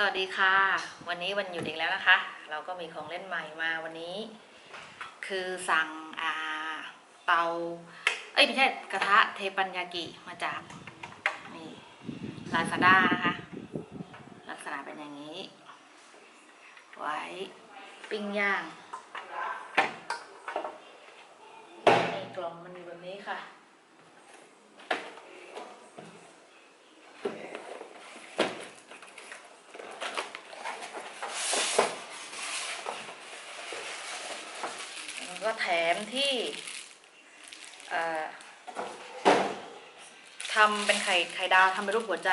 สวัสดีค่ะ วันนี้วันหยุดอีกแล้วนะคะ เราก็มีของเล่นใหม่มาวันนี้ คือสั่งอ่าเตาเอ้ยไม่ใช่กระทะเทปัญญากิมาจากนี่ลาซาด้านะคะ ลักษณะเป็นอย่างนี้ ไว้ปิ้งย่างในกล่องมันอยู่แบบนี้ค่ะ แล้วก็แถ มที่ทำเป็นไข่ไข่ดาวทำเป็นรูปหัวใจ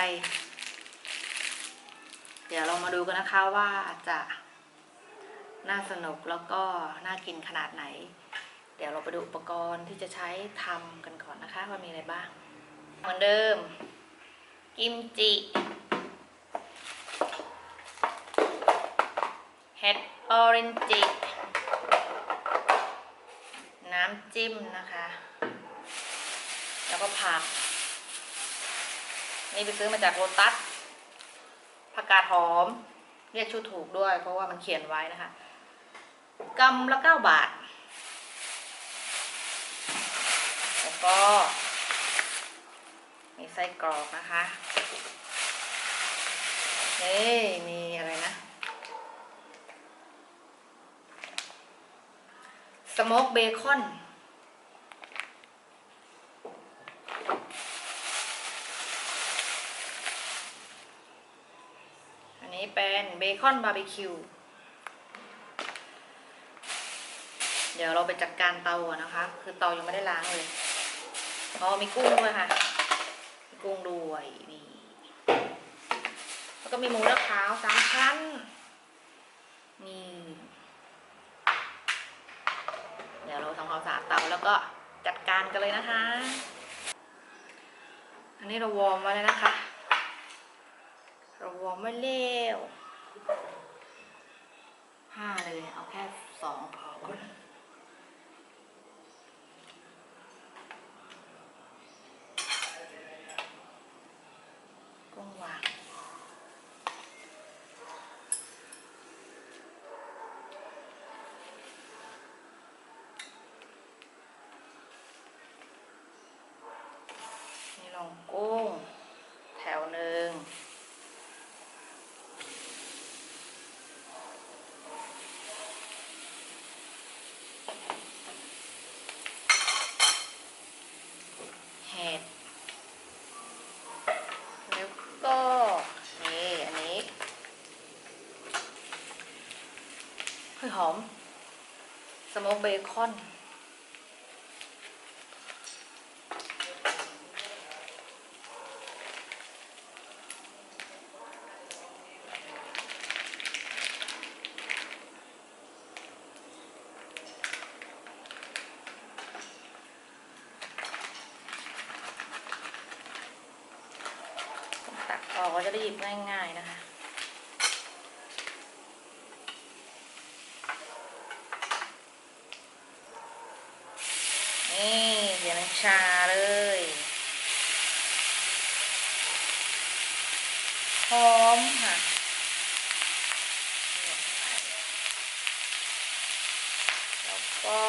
เดี๋ยวเรามาดูกันนะคะว่าจะน่าสนุกแล้วก็น่ากินขนาดไหน เดี๋ยวเราไปดูอุปกรณ์ที่จะใช้ทำกันก่อนนะคะ ว่ามีอะไรบ้าง เหมือนเดิม กิมจิเห็ดออเรนจิำจิ้มนะคะ แล้วก็ผัก นี่ไปซื้อมาจากโรตัสผักกาดหอม เรียกชื่อถูกด้วย เพราะว่ามันเขียนไว้นะคะกำละเก้าบาท แล้วก็ มีไส้กรอกนะคะนี่มีอะไรนะสโมกเบคอน อั นี้เป็นเบคอนบาร์บีคิว เดี๋ยวเราไปจัดการเตาก่อนนะคะ คือเตายังไม่ได้ล้างเลยอ๋อมีกุ้งด้วยค่ะ มีกุ้งด้วยนี่แล้วก็มีหมูและขาวสามชั้นนี่เดี๋ยวเราทำความสะอาดเตาแล้วก็จัดการกันเลยนะคะ อันนี้เราวอร์มไว้แล้วนะคะ วอร์มไว้เร็วห้าเลย เอาแค่สองพอก่อนกุ้งวางนี่ลงกุ้ง แถวหนึ่ง เห็ด แล้วก็ นี่ อันนี้เฮ้ย หอม สโมกเบคอน ตักออกก็จะได้หยิบง่ายๆนะคะ นี่เดี๋ยวน้ำ ชาเลยหอมค่ะแล้วก็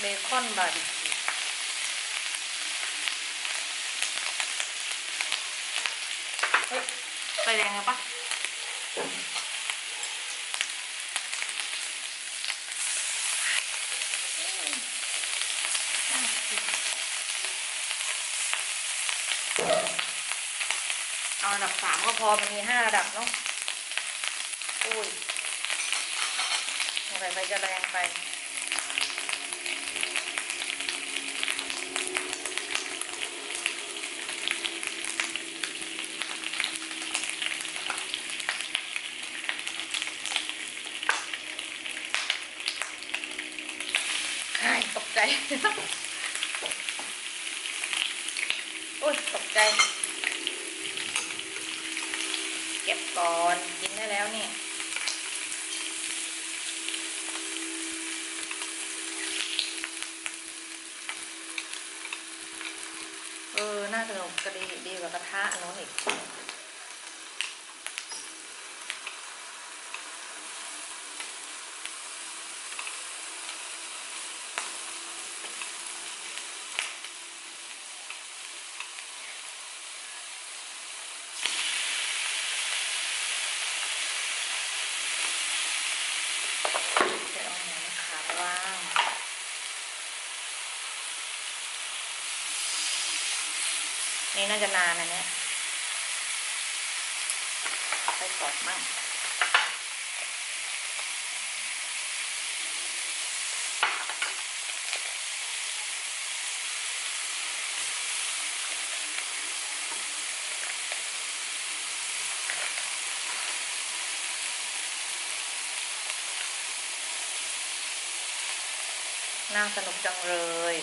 เบคอนบาร์บีคิวเฮ้ยไฟแดงแล้วปะ เอาระดับสามก็พอมันมีห้าระดับเนาะอุ้ยสงสัยไฟจะแรงไปตกใจ โอ้ยตกใจ เก็บก่อนกินได้แล้วเนี่ยเออ น่าสนุกก็ดีดีกว่ากระทะนู้นอีก จะเอาหมูขาว่าง น่าจะนานนะเนี่ยไปสอดมั่งน่าสนุกจังเลย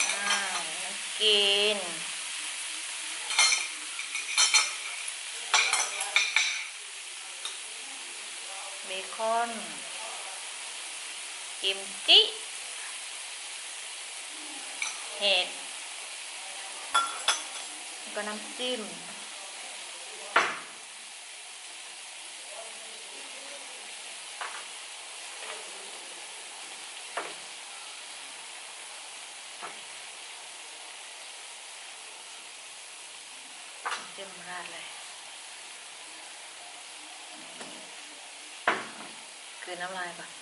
อ้าวน่ากิน เบคอน กิมจิเห็ดก็น้ำจิ้มจิ้มราดเลย คือน้ำลายก่อน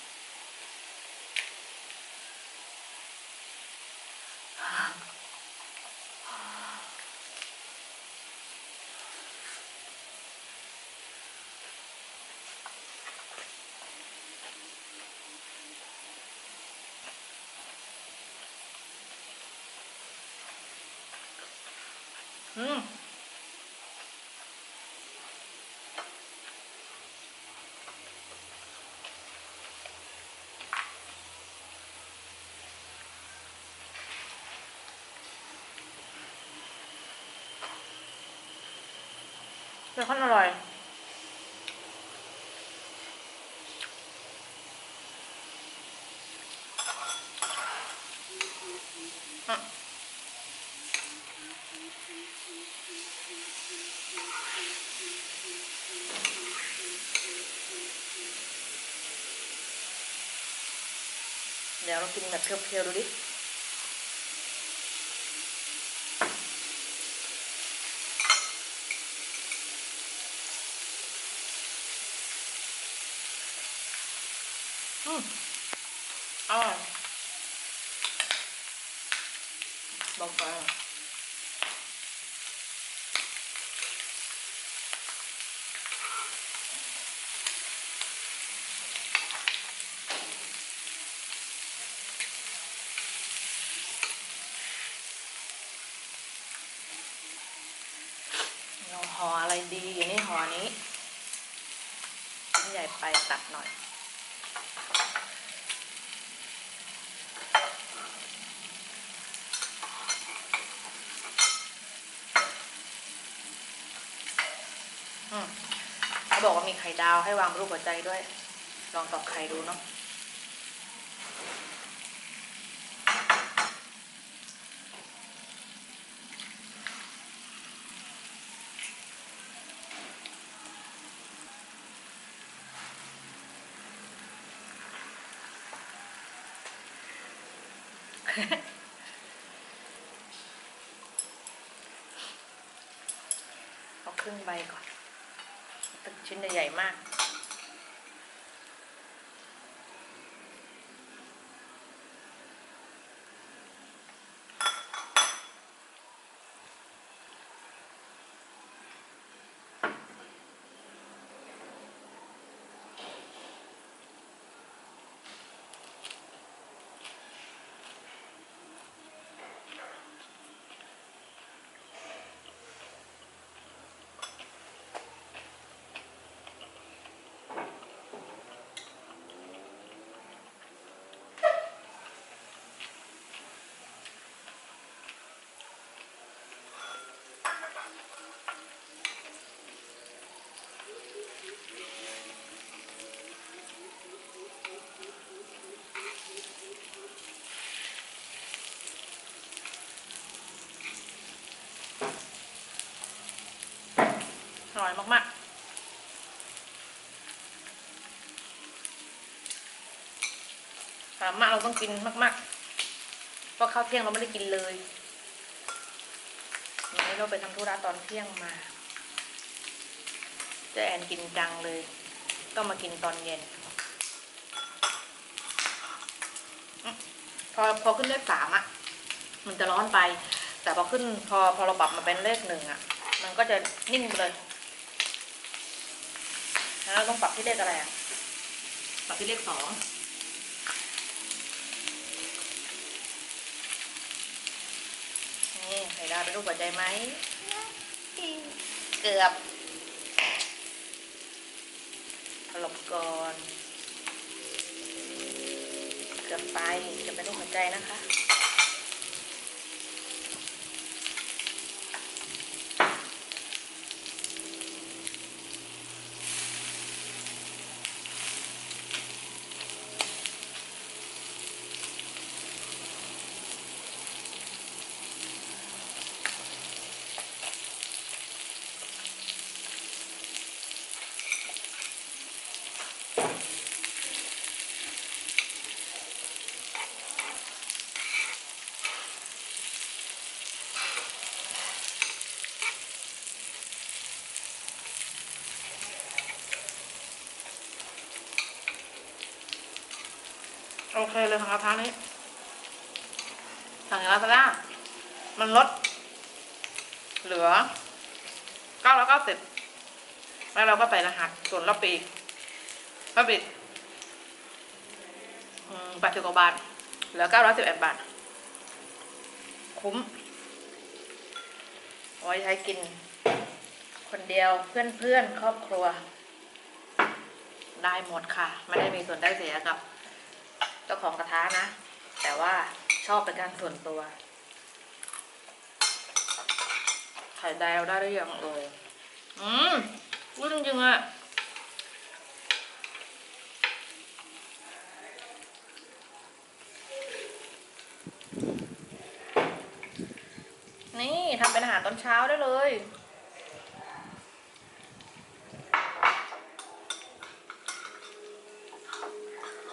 อืมเบคอนอร่อย อะ เดี๋ยวเรากินแบบเพียวๆดูดิ อืมอร่อยบอกไปเราห่ออะไรดี นี่ห่อนี้ชิ้นใหญ่ไปตัดหน่อย อืมเขาบอกว่ามีไข่ดาวให้วางรูปหัวใจด้วย ลองตอกไข่ดูเนาะ เอาครึ่งใบก่อน ตึกชิ้นใหญ่ๆมาก ร่อยมากๆสามารถเราต้องกินมากๆ เพราะข้าวเที่ยงเราไม่ได้กินเลยวันนี้เราไปทำธุระตอนเที่ยงมาเจะแอนกินจังเลยต้องมากินตอนเย็น พอพอขึ้นเลขสามอะ มันจะร้อนไป แต่พอขึ้นพอพอเราปรับมาเป็นเลขหนึ่งอะ มันก็จะนิ่งเลย แล้วเราต้องปรับที่เลขอะไรอะปรับที่เลขสองนี่ไข่ดาวเป็นรูปหัวใจไหม เกือบหลบก่อน เกือบไป จะเป็นรูปหัวใจนะคะ โอเคเลยของกระทะนี้สั่งอย่างไรซะล่ะมันลด เหลือเก้าร้อยเก้าสิบแล้วเราก็ใส่รหัสส่วนรอบปีกรอบปีแปดสิบกว่าบาท เหลือเก้าร้อยสิบเอ็ดบาท คุ้มไว้ใช้กิน คนเดียวเพื่อนเพื่อนครอบครัว ได้หมดค่ะ ไม่ได้มีส่วนได้เสียกับ เจ้าของกระทะนะ แต่ว่าชอบเป็นการส่วนตัวไข่ดาวได้หรือยังเอ่ยอืมรู้จริงอะนี่ทำเป็นอาหารตอนเช้าได้เลย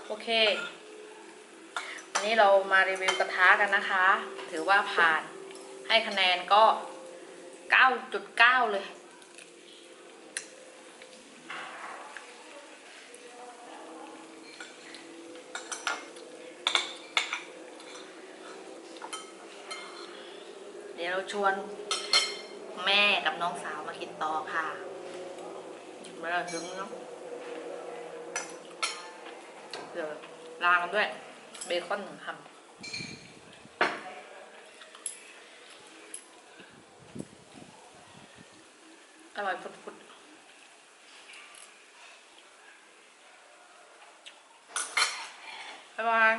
โอเค วันนี้เรามารีวิวกระทะกันนะคะ ถือว่าผ่านให้คะแนนก็ 9.9 เลย เดี๋ยวเราชวนแม่กับน้องสาวมากินต่อค่ะมาแล้วถึงเนาะเดี๋ยวลางกันด้วย เบคอนหนึ่งคำอร่อยฟุดๆบ๊ายบาย